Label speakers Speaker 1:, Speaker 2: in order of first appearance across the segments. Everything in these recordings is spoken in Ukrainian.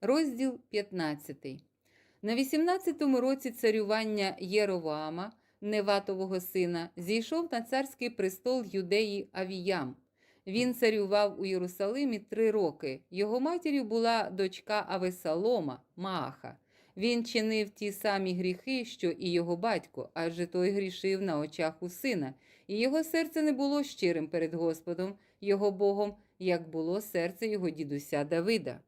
Speaker 1: Розділ 15. На 18-му році царювання Єровоама, Неватового сина, зійшов на царський престол юдеї Авіям. Він царював у Єрусалимі три роки. Його матір'ю була дочка Авесалома, Мааха. Він чинив ті самі гріхи, що і його батько, адже той грішив на очах у сина, і його серце не було щирим перед Господом, його Богом, як було серце його дідуся Давида.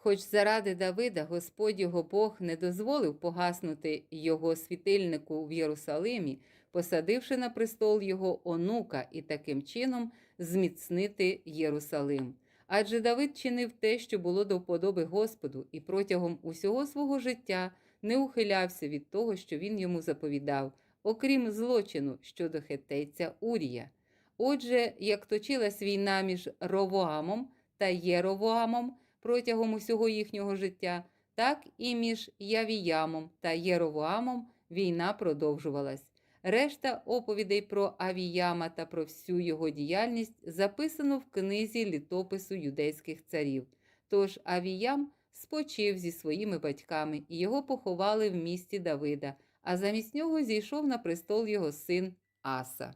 Speaker 1: Хоч заради Давида Господь його Бог не дозволив погаснути його світильнику в Єрусалимі, посадивши на престол його онука і таким чином зміцнити Єрусалим. Адже Давид чинив те, що було до вподоби Господу, і протягом усього свого життя не ухилявся від того, що він йому заповідав, окрім злочину щодо хетейця Урія. Отже, як точилась війна між Ровоамом та Єровоамом протягом усього їхнього життя, так і між Явіямом та Єровоамом війна продовжувалась. Решта оповідей про Авіяма та про всю його діяльність записано в книзі літопису юдейських царів. Тож Авіям спочив зі своїми батьками і його поховали в місті Давида, а замість нього зійшов на престол його син Аса.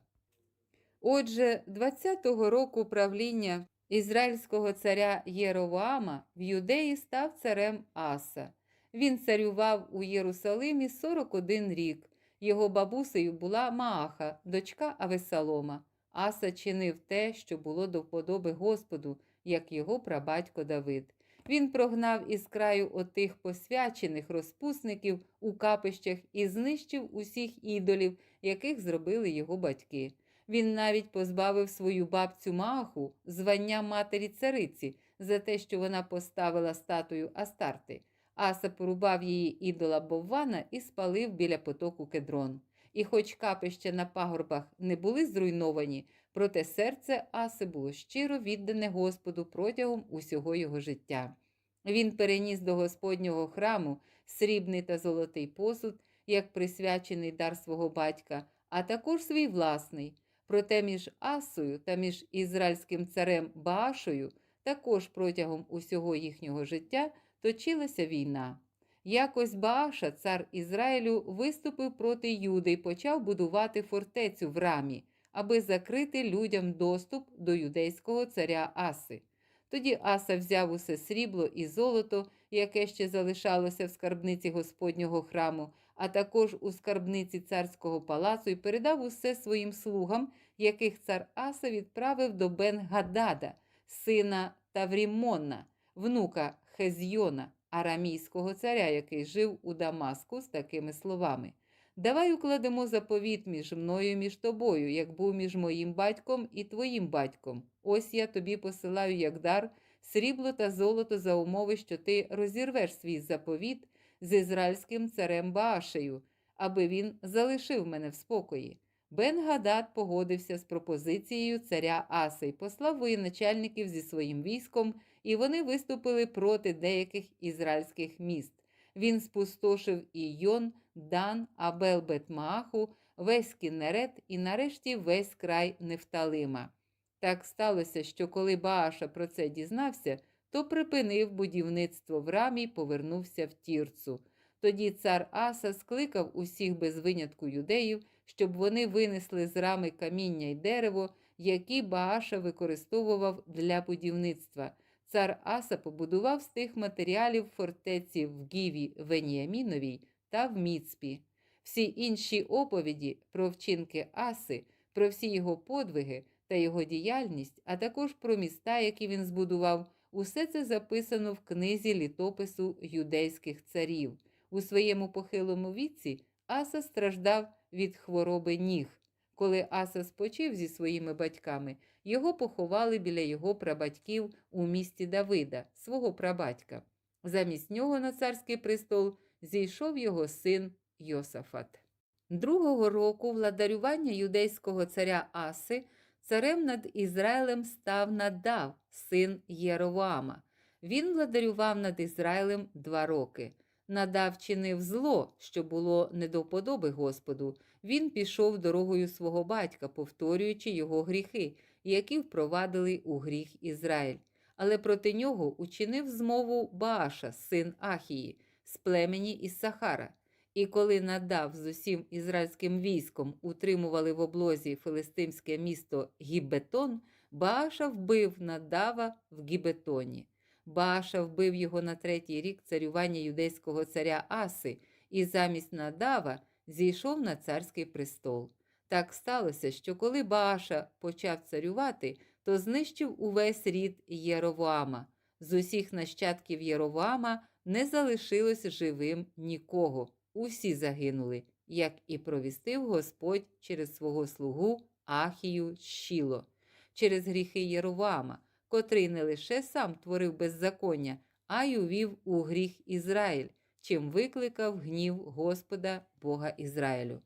Speaker 1: Отже, 20-го року правління ізраїльського царя Єровоама в Юдеї став царем Аса. Він царював у Єрусалимі 41 рік. Його бабусею була Мааха, дочка Авесалома. Аса чинив те, що було до вподоби Господу, як його прабатько Давид. Він прогнав із краю отих посвячених розпусників у капищах і знищив усіх ідолів, яких зробили його батьки. Він навіть позбавив свою бабцю Мааху звання матері цариці за те, що вона поставила статую Астарти. Аса порубав її ідола Боввана і спалив біля потоку Кедрон. І хоч капища на пагорбах не були зруйновані, проте серце Аси було щиро віддане Господу протягом усього його життя. Він переніс до Господнього храму срібний та золотий посуд, як присвячений дар свого батька, а також свій власний. Проте між Асою та між ізраїльським царем Баашою також протягом усього їхнього життя точилася війна. Якось Бааша, цар Ізраїлю, виступив проти Юди і почав будувати фортецю в рамі, аби закрити людям доступ до юдейського царя Аси. Тоді Аса взяв усе срібло і золото, яке ще залишалося в скарбниці Господнього храму, а також у скарбниці царського палацу, і передав усе своїм слугам, яких цар Аса відправив до Бен-Гадада, сина Таврімонна, внука Хезйона, арамійського царя, який жив у Дамаску, з такими словами: Давай укладемо заповіт між мною і між тобою, як був між моїм батьком і твоїм батьком. Ось я тобі посилаю як дар срібло та золото за умови, що ти розірвеш свій заповіт з ізраїльським царем Баашею, аби він залишив мене в спокої. Бен Гадад погодився з пропозицією царя Аси і послав воєначальників зі своїм військом, і вони виступили проти деяких ізраїльських міст. Він спустошив і Йон, Дан, Абел Бетмааху, весь Кінерет і нарешті весь край Нефталима. Так сталося, що коли Бааша про це дізнався, то припинив будівництво в рамі й повернувся в Тірцу. Тоді цар Аса скликав усіх без винятку юдеїв, щоб вони винесли з рами каміння й дерево, які Бааша використовував для будівництва. Цар Аса побудував з тих матеріалів фортеці в Гіві Веніаміновій та в Міцпі. Всі інші оповіді про вчинки Аси, про всі його подвиги та його діяльність, а також про міста, які він збудував, усе це записано в книзі літопису юдейських царів. У своєму похилому віці Аса страждав від хвороби ніг. Коли Аса спочив зі своїми батьками, його поховали біля його прабатьків у місті Давида, свого прабатька. Замість нього на царський престол зійшов його син Йосафат. Другого року владарювання юдейського царя Аси царем над Ізраїлем став Надав, син Єровоама. Він владарював над Ізраїлем два роки. Надав чинив зло, що було не до вподоби Господу. Він пішов дорогою свого батька, повторюючи його гріхи, які впровадили у гріх Ізраїль. але проти нього учинив змову Бааша, син Ахії, з племені із Сахара. І коли надав з усім ізраїльським військом утримували в облозі филистимське місто Гібетон, Бааша вбив надава в Гібетоні. Бааша вбив його на третій рік царювання юдейського царя Аси, і замість надава зійшов на царський престол. Так сталося, що коли Бааша почав царювати, то знищив увесь рід Єровоама. З усіх нащадків Єровоама не залишилось живим нікого. Усі загинули, як і провістив Господь через свого слугу Ахію Щіло, через гріхи Єровоама, котрий не лише сам творив беззаконня, а й увів у гріх Ізраїль, чим викликав гнів Господа Бога Ізраїлю.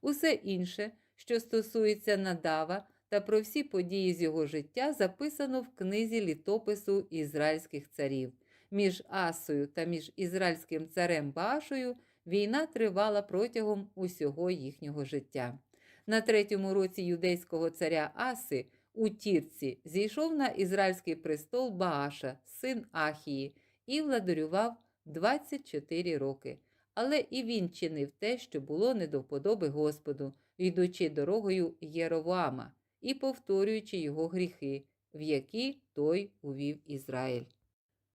Speaker 1: Усе інше, що стосується надава та про всі події з його життя, записано в книзі літопису ізраїльських царів. Між Асою та між ізраїльським царем Башою війна тривала протягом усього їхнього життя. На третьому році юдейського царя Аси у Тірці зійшов на ізраїльський престол Бааша, син Ахії, і владарював 24 роки. Але і він чинив те, що було не до вподоби Господу, йдучи дорогою Єровоама і повторюючи його гріхи, в які той увів Ізраїль.